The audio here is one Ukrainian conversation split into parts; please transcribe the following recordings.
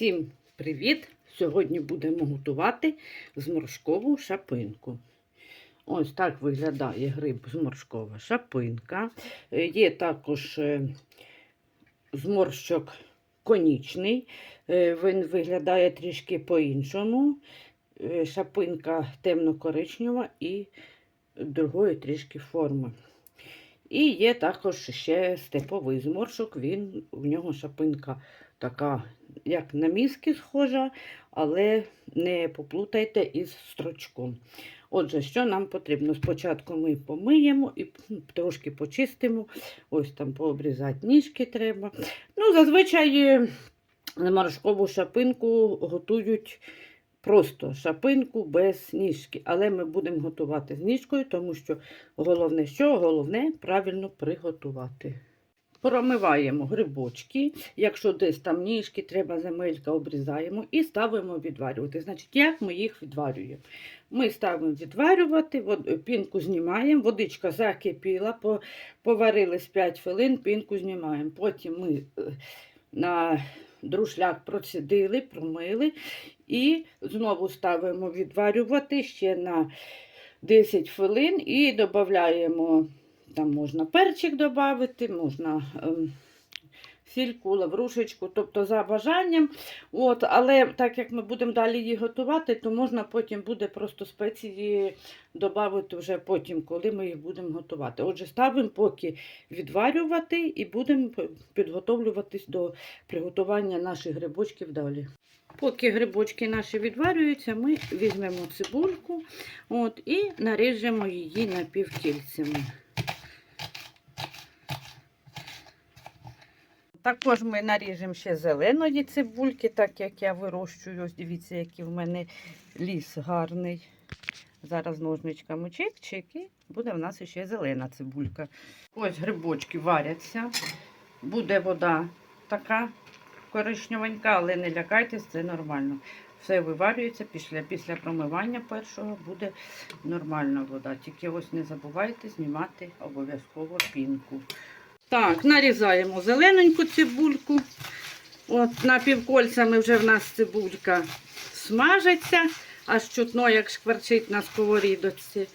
Всім привіт! Сьогодні будемо готувати зморшкову шапинку. Ось так виглядає гриб зморшкова шапинка. Е, Є також е, зморщок конічний. Е, Він виглядає трішки по-іншому. Шапинка темно-коричнева і другої трішки форми. І є також ще степовий зморшок. Він, у нього шапинка така, як на мізки схожа, але не поплутайте із строчком. Отже, що нам потрібно? Спочатку ми помиємо і трошки почистимо. Ось там пообрізати ніжки треба. Ну, зазвичай е, моршкову шапинку готують просто шапинку без ніжки. Але ми будемо готувати з ніжкою, тому що головне, що головне правильно приготувати. Промиваємо грибочки. Якщо десь там ніжки, треба земелька, обрізаємо і ставимо відварювати. Значить, як ми їх відварюємо? Ми ставимо відварювати, пінку знімаємо, водичка закипіла, поварились 5 хвилин, пінку знімаємо. Потім ми е, на друшляк процідили, промили і знову ставимо відварювати ще на 10 хвилин і додаємо там можна перчик додати, можна ем, сільку, лаврушечку, тобто за бажанням. От, але так як ми будемо далі її готувати, то можна потім буде просто спеції додати вже потім, коли ми їх будемо готувати. Отже, ставимо поки відварювати і будемо підготовлюватись до приготування наших грибочків далі. Поки грибочки наші відварюються, ми візьмемо цибульку от, і наріжемо її напівкільцями. Також ми наріжемо ще зеленої цибульки, так як я вирощую. Дивіться, який в мене ліс гарний. Зараз ножничками чик-чик і буде в нас ще зелена цибулька. Ось грибочки варяться. Буде вода така коричневенька, але не лякайтесь, це нормально. Все виварюється після, після промивання першого буде нормальна вода. Тільки ось не забувайте знімати обов'язково пінку. Так, нарізаємо зелененьку цибульку. От напівкольцями вже в нас цибулька смажиться, аж чутно, як шкварчить на сковорідочці.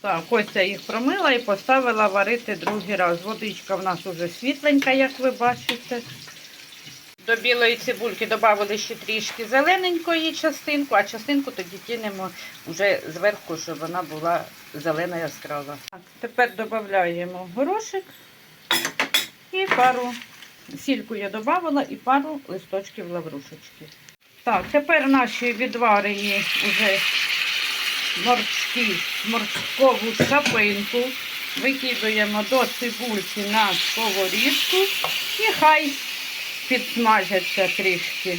Так, ось я їх промила і поставила варити другий раз. Водичка в нас уже світленька, як ви бачите. До білої цибульки додали ще трішки зелененької частинку, а частинку тоді кинемо вже зверху, щоб вона була зелена яскрава. Так, тепер додаємо горошик і пару сільку я додавала і пару листочків лаврушечки. Так, тепер наші відварені вже морські, морськову шапинку викидуємо до цибульки на сковорідку і хай підсмажаться трішки.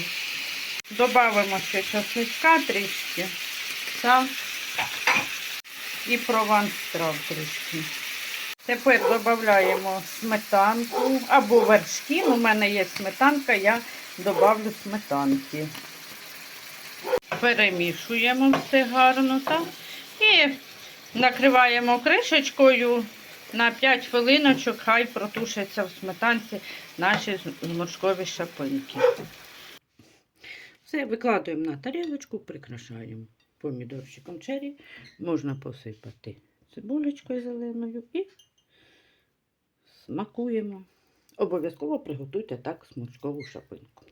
Добавимо ще часничка трішки та і прованстрав трішки. Тепер додаємо сметанку або вершки. У мене є сметанка, я додавлю сметанки. Перемішуємо все гарно так. І накриваємо кришечкою на 5 хвилиночок, хай протушаться в сметанці наші зморшкові шапинки. Все, викладуємо на тарілочку, прикрашаємо помідорчиком чері. Можна посипати цибулечкою зеленою і смакуємо. Обов'язково приготуйте так сморшкову шапинку.